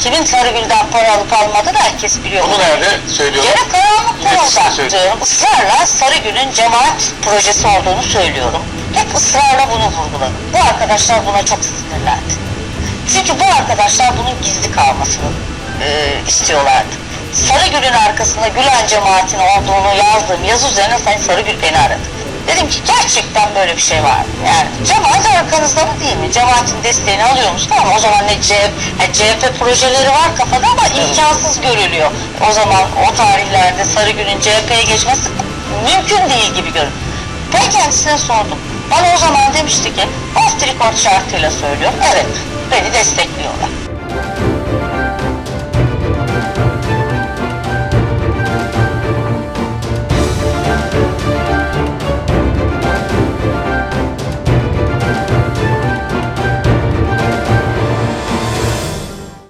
Kimin Sarıgül'den para alıp almadığını herkes biliyor. Bunu nerede söylüyorlar? Gene karanlık söylüyor. ısrarla Sarıgül'ün cemaat projesi olduğunu söylüyorum. Hep ısrarla bunu vurguladım. Bu arkadaşlar buna çok sinirlendi. Çünkü bu arkadaşlar bunun gizli kalmasını e, istiyorlardı. Sarıgül'ün arkasında Gülen cemaatinin olduğunu yazdığım yazı üzerine Sayın Sarıgül beni aradı. Dedim ki gerçekten böyle bir şey var mı? Yani cemaat arkanızda mı değil mi? Cemaatin desteğini alıyor musun? Tamam o zaman ne CHP, yani CHP projeleri var kafada ama imkansız görülüyor. O zaman o tarihlerde Sarıgül'ün CHP'ye geçmesi mümkün değil gibi görünüyor. Ben kendisine sordum. Bana o zaman demişti ki off record şartıyla söylüyorum. Evet beni destekliyorlar.